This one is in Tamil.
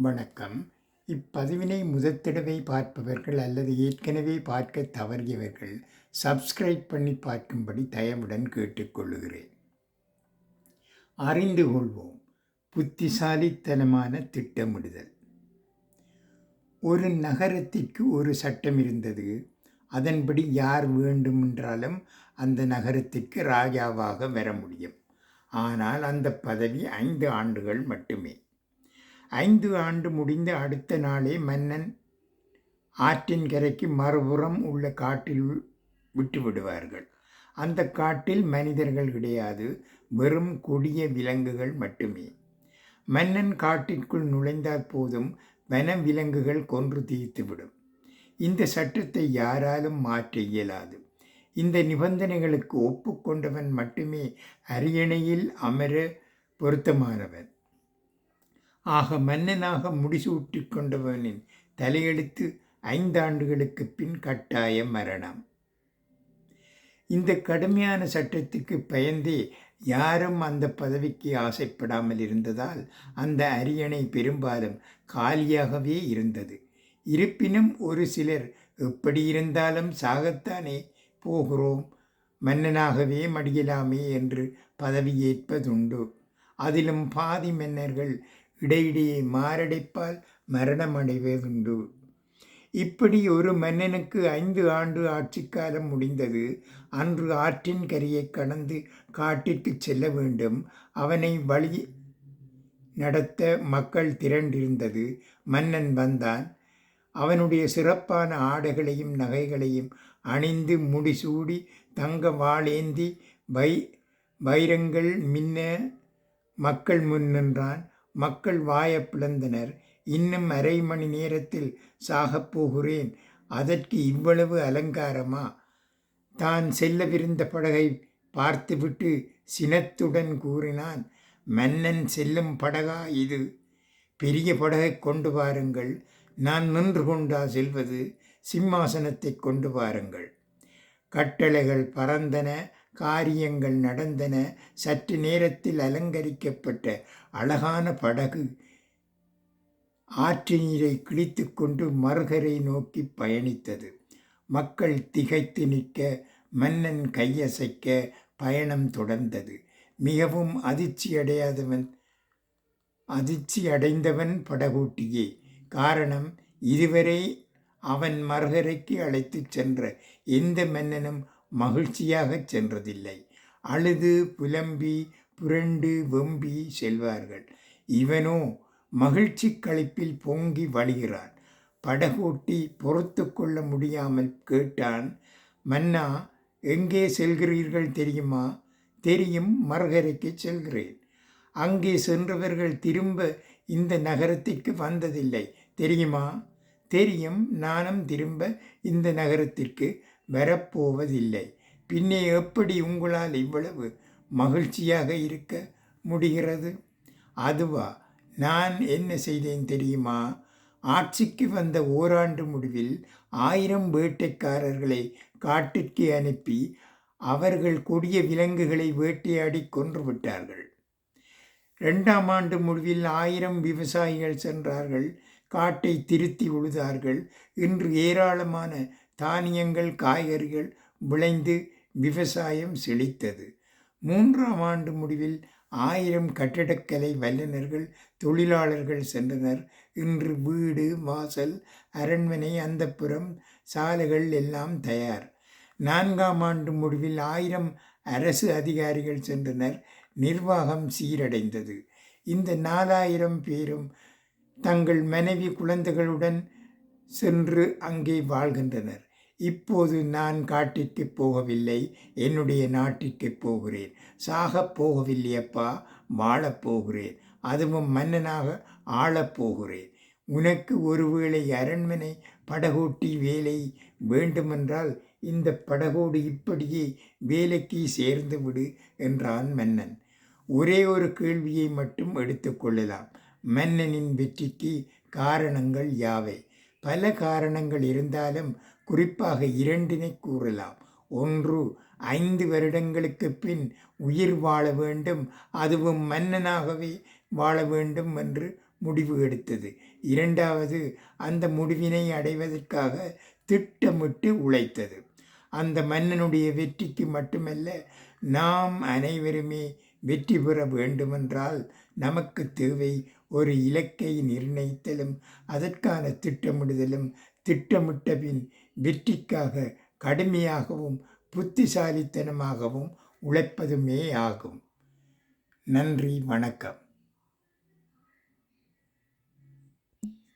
வணக்கம். இப்பதிவினை முதற்தடவை பார்ப்பவர்கள் அல்லது ஏற்கனவே பார்க்க தவறியவர்கள் சப்ஸ்கிரைப் பண்ணி பார்க்கும்படி தயவுடன் கேட்டுக்கொள்கிறேன் அறிந்து கொள்வோம். புத்திசாலித்தனமான திட்டமிடுதல். ஒரு நகரத்திற்கு ஒரு சட்டம் இருந்தது. அதன்படி யார் வேண்டுமென்றாலும் அந்த நகரத்திற்கு ராஜாவாக வர முடியும். ஆனால் அந்த பதவி ஐந்து ஆண்டுகள் மட்டுமே. ஐந்து ஆண்டு முடிந்த அடுத்த நாளே மன்னன் ஆற்றின் கரைக்கு மறுபுறம் உள்ள காட்டில் விட்டு விடுவார்கள். அந்த காட்டில் மனிதர்கள் கிடையாது வெறும் கொடிய விலங்குகள் மட்டுமே. மன்னன் காட்டிற்குள் நுழைந்தால் போதும் வன விலங்குகள் கொன்று தீர்த்துவிடும் இந்த சட்டத்தை யாராலும் மாற்ற இயலாது. இந்த நிபந்தனைகளுக்கு ஒப்புக்கொண்டவன் மட்டுமே அரியணையில் அமர பொருத்தமானவன். ஆக மன்னனாக முடிசூட்டி கொண்டவனின் தலையெழுத்து ஐந்தாண்டுகளுக்கு பின் கட்டாய மரணம். இந்த கடுமையான சட்டத்துக்கு பயந்தே யாரும் அந்த பதவிக்கு ஆசைப்படாமல் இருந்ததால் அந்த அரியணை பெரும்பாலும் காலியாகவே இருந்தது. இருப்பினும் ஒரு சிலர் எப்படி இருந்தாலும் சாகத்தானே போகிறோம் மன்னனாகவே மடியலாமே என்று பதவியேற்பதுண்டு அதிலும் பாதி மன்னர்கள் இடையிடையே மாரடைப்பால் மரணமடைவதுண்டு. இப்படி ஒரு மன்னனுக்கு ஐந்து ஆண்டு ஆட்சிக்காலம் முடிந்தது. அன்று ஆற்றின் கரையை கடந்து காட்டிற்கு செல்ல வேண்டும். அவனை வழி நடத்த மக்கள் திரண்டிருந்தது. மன்னன் வந்தான். அவனுடைய சிறப்பான ஆடைகளையும் நகைகளையும் அணிந்து முடிசூடி தங்க வாளேந்தி வை வைரங்கள் மின்ன மக்கள் முன் நின்றான். மக்கள் வாய பிளந்தனர். இன்னும் அரை மணி நேரத்தில் சாகப் போகிறேன். அதற்கு இவ்வளவு அலங்காரமா? தான் செல்லவிருந்த படகை பார்த்துவிட்டு சினத்துடன் கூறினான் மன்னன் செல்லும் படகா இது? பெரிய படகை கொண்டு வாருங்கள். நான் நின்று கொண்டா செல்வது? சிம்மாசனத்தை கொண்டு வாருங்கள். கட்டளைகள் பறந்தன. காரியங்கள் நடந்தன. சற்று நேரத்தில் அலங்கரிக்கப்பட்ட அழகான படகு ஆற்று நீரை கிழித்து கொண்டு மறுகரை நோக்கி பயணித்தது. மக்கள் திகைத்து நிற்க மன்னன் கையசைக்க பயணம் தொடர்ந்தது. மிகவும் அதிர்ச்சி அடையாதவன் அதிர்ச்சி அடைந்தவன் படகோட்டியே. காரணம் இதுவரை அவன் மறுகரைக்கு அழைத்துச் சென்ற எந்த மன்னனும் மகிழ்ச்சியாகச் சென்றதில்லை. அழுது புலம்பி புரண்டு வெம்பி செல்வார்கள். இவனோ மகிழ்ச்சி களிப்பில் பொங்கி வழிகிறான். படகோட்டி பொறுத்து கொள்ள முடியாமல் கேட்டான் மன்னா எங்கே செல்கிறீர்கள் தெரியுமா? தெரியும் மறுகரைக்கு செல்கிறேன். அங்கே சென்றவர்கள் திரும்ப இந்த நகரத்திற்கு வந்ததில்லை. தெரியுமா? தெரியும் நானும் திரும்ப இந்த நகரத்திற்கு வரப்போவதில்லை. பின்னே எப்படி உங்களால் இவ்வளவு மகிழ்ச்சியாக இருக்க முடிகிறது? அதுவா நான் என்ன செய்தேன் தெரியுமா? ஆட்சிக்கு வந்த ஓராண்டு முடிவில் ஆயிரம் வேட்டைக்காரர்களை காட்டிற்கு அனுப்பி அவர்கள் கொடிய விலங்குகளை வேட்டையாடி கொன்று விட்டார்கள். ரெண்டாம் ஆண்டு முடிவில் ஆயிரம் விவசாயிகள் சென்றார்கள். காட்டை திருத்தி உழுதார்கள். இன்று ஏராளமான தானியங்கள் காய்கறிகள் விளைந்து விவசாயம் செழித்தது. மூன்றாம் ஆண்டு முடிவில் ஆயிரம் கட்டிடக்கலை வல்லுநர்கள் தொழிலாளர்கள் சென்றனர். இன்று வீடு வாசல் அரண்மனை அந்தப்புறம் சாலைகள் எல்லாம் தயார். நான்காம் ஆண்டு முடிவில் ஆயிரம் அரசு அதிகாரிகள் சென்றனர். நிர்வாகம் சீரடைந்தது. இந்த நாலாயிரம் பேரும் தங்கள் மனைவி குழந்தைகளுடன் சென்று அங்கே வாழ்கின்றனர். இப்போது நான் காட்டிற்கு போகவில்லை என்னுடைய நாட்டிற்கு போகிறேன். சாகப் போகவில்லையப்பா வாழப் போகிறேன். அதுவும் மன்னனாக ஆளப் போகிறேன். உனக்கு ஒருவேளை அரண்மனை படகோட்டி வேலை வேண்டுமென்றால் இந்த படகோடு இப்படியே வேலைக்கு சேர்ந்து விடு என்றான் மன்னன். ஒரே ஒரு கேள்வியை மட்டும் எடுத்துக்கொள்ளலாம் மன்னனின் வெற்றிக்கு காரணங்கள் யாவை? பல காரணங்கள் இருந்தாலும் குறிப்பாக இரண்டினை கூறலாம். ஒன்று ஐந்து வருடங்களுக்கு பின் உயிர் வாழ வேண்டும் அதுவும் மன்னனாகவே வாழ வேண்டும் என்று முடிவு எடுத்தது. இரண்டாவது அந்த முடிவினை அடைவதற்காக திட்டமிட்டு உழைத்தது. அந்த மன்னனுடைய வெற்றிக்கு மட்டுமல்ல நாம் அனைவருமே வெற்றி பெற வேண்டுமென்றால் நமக்கு தேவை ஒரு இலக்கை நிர்ணயித்தலும் அதற்கான திட்டமிடுதலும் திட்டமிட்ட பின் வெற்றிக்காக கடுமையாகவும் புத்திசாலித்தனமாகவும் உழைப்பதுமே ஆகும். நன்றி வணக்கம்.